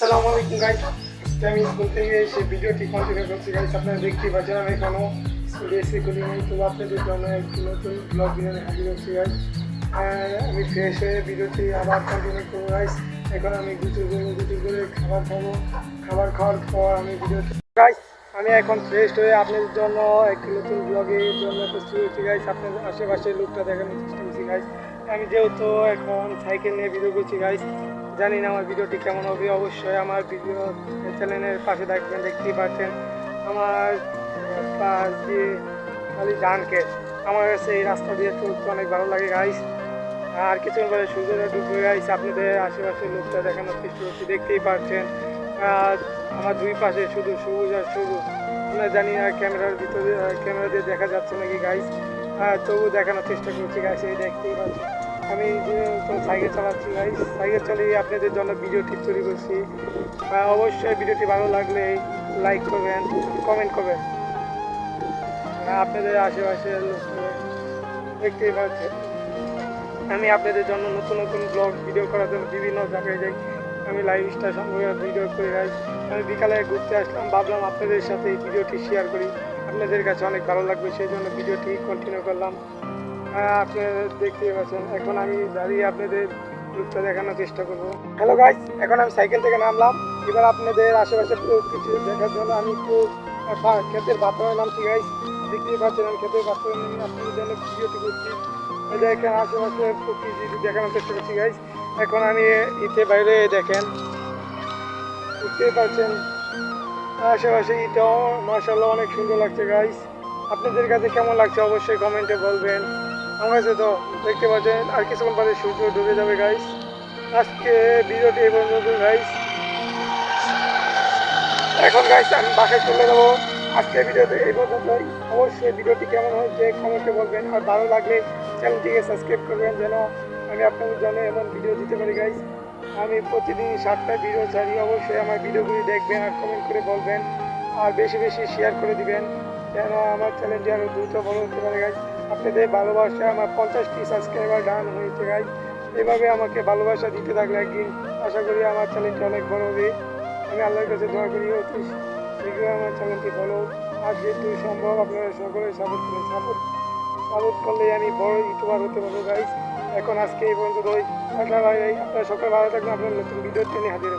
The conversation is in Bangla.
আসসালামু আলাইকুম গাইস আজকে আমি স্কুল থেকে এসে ভিডিওটি কন্টিনিউ করছি গাইস আপনারা দেখতেই পাচ্ছেন আমি এখনও স্কুলে এসে করি নাই তো আপনাদের জন্য একটি নতুন ব্লগ ভিডিও হাজির হচ্ছি গাইস আমি ফ্রেশ হয়ে ভিডিওটি আবার কন্টিনিউ করব গাইস এখন আমি গুছু করে গুছু করে খাবার খাব। খাবার খাওয়ার পর আমি ভিডিওটি গাইস আমি এখন ফ্রেশ হয়ে আপনাদের জন্য একটি নতুন ব্লগের জন্য প্রস্তুত হচ্ছি গাইস আপনাদের আশেপাশের লোকটা দেখানোর চেষ্টা করছি গাইস আমি যেহেতু এখন সাইকেল নিয়ে ভিডিও করছি গাইস জানি না আমার ভিডিওটি কেমন হবে, অবশ্যই আমার ভিডিও চ্যানেলের পাশে থাকবেন, দেখতেই পাচ্ছেন। আমার পাশ খালি ডানকে। আমার কাছে এই রাস্তা দিয়ে চলতে অনেক ভালো লাগে গাইস আর কিছুক্ষণ পরে সূর্যটা ডুবে গাইস আপনাদের আশেপাশের লোকটা দেখানোর চেষ্টা করছি, দেখতেই পাচ্ছেন। আর আমার দুই পাশে শুধু সবুজ আর সবুজ। আমরা জানি না ক্যামেরার ভিতরে, ক্যামেরা দিয়ে দেখা যাচ্ছে নাকি গাইস তবু দেখানোর চেষ্টা করছি গাইস এই দেখতেই পাচ্ছেন। আমি সাইকেল চালাচ্ছি গাইস সাইকেল চালিয়ে আপনাদের জন্য ভিডিওটি তৈরি করছি। অবশ্যই ভিডিওটি ভালো লাগলে লাইক করবেন কমেন্ট করবেন। আপনাদের আশেপাশে দেখতেই পাচ্ছেন। আমি আপনাদের জন্য নতুন নতুন ব্লগ ভিডিও করার জন্য বিভিন্ন জায়গায় যাই। আমি লাইভ স্টেশন ভিডিও করে যাই আমি বিকালে ঘুরতে আসলাম, ভাবলাম আপনাদের সাথে এই ভিডিওটি শেয়ার করি। আপনাদের কাছে অনেক ভালো লাগবে, সেই জন্য ভিডিওটি কন্টিনিউ করলাম। আপনারা দেখতেই পাচ্ছেন। এখন আমি দাঁড়িয়ে আপনাদের রূপটা দেখানোর চেষ্টা করব। হ্যালো গাইস এখন আমি সাইকেল থেকে নামলাম। এবার আপনাদের আশেপাশে কিছু দেখার জন্য আমি একটু ক্ষেতের বাথরুমে নামছি গাইস দেখতেই পাচ্ছেন, আমি ক্ষেতের বাথরুমে আপনাদের জন্য ভিডিওটি করছি। দেখেন আশেপাশে প্রকৃতি দেখানোর চেষ্টা করছি গাইস এখন আমি ইতে বাইরে দেখেন। দেখতেই পাচ্ছেন আশেপাশে ইটাও মার্শাল্লাহ অনেক সুন্দর লাগছে গাইস আপনাদের কাছে কেমন লাগছে অবশ্যই কমেন্টে বলবেন। আমার কাছে তো দেখতে পাচ্ছেন, আর কিছুক্ষণ পরে সূর্য ডুবে যাবে গাইস আজকে ভিডিওটি এই পর্যন্ত গাইস এখন গাইস আমি বাসায় চলে যাব। আজকে ভিডিওতে এই পর্যন্তই। অবশ্যই ভিডিওটি কেমন হয়েছে, কমেন্টে বলবেন। আর ভালো লাগলে চ্যানেলটিকে সাবস্ক্রাইব করবেন, যেন আমি আপনাদের জন্য এমন ভিডিও দিতে পারি গাইস আমি প্রতিদিন সাতটা ভিডিও ছাড়ি। অবশ্যই আমার ভিডিওগুলি দেখবেন আর কমেন্ট করে বলবেন। আর বেশি বেশি শেয়ার করে দিবেন, যেন আমার চ্যানেলটি আরও দ্রুত বড় হতে পারে গাইস আপনাদের ভালোবাসা, আমার পঞ্চাশটি সাবস্ক্রাইবার ডান হয়েছে গাইস এভাবে আমাকে ভালোবাসা দিতে থাকলে একদিন আশা করি আমার চ্যানেলটি অনেক বড় হবে। আমি আল্লাহর কাছে দোয়া করি, অতি শীঘ্রই আমার চ্যানেলটি হোক। আর যেহেতু সম্ভব, আপনারা সকলে সাপোর্ট করে সাপোর্ট সাপোর্ট করলে আমি বড় ইউটিউবার হতে পারব গাইস এখন আজকে এই পর্যন্ত আপনারা আপনারা সকাল ভালো থাকবেন। আপনার নতুন ভিডিও টেনে হাজির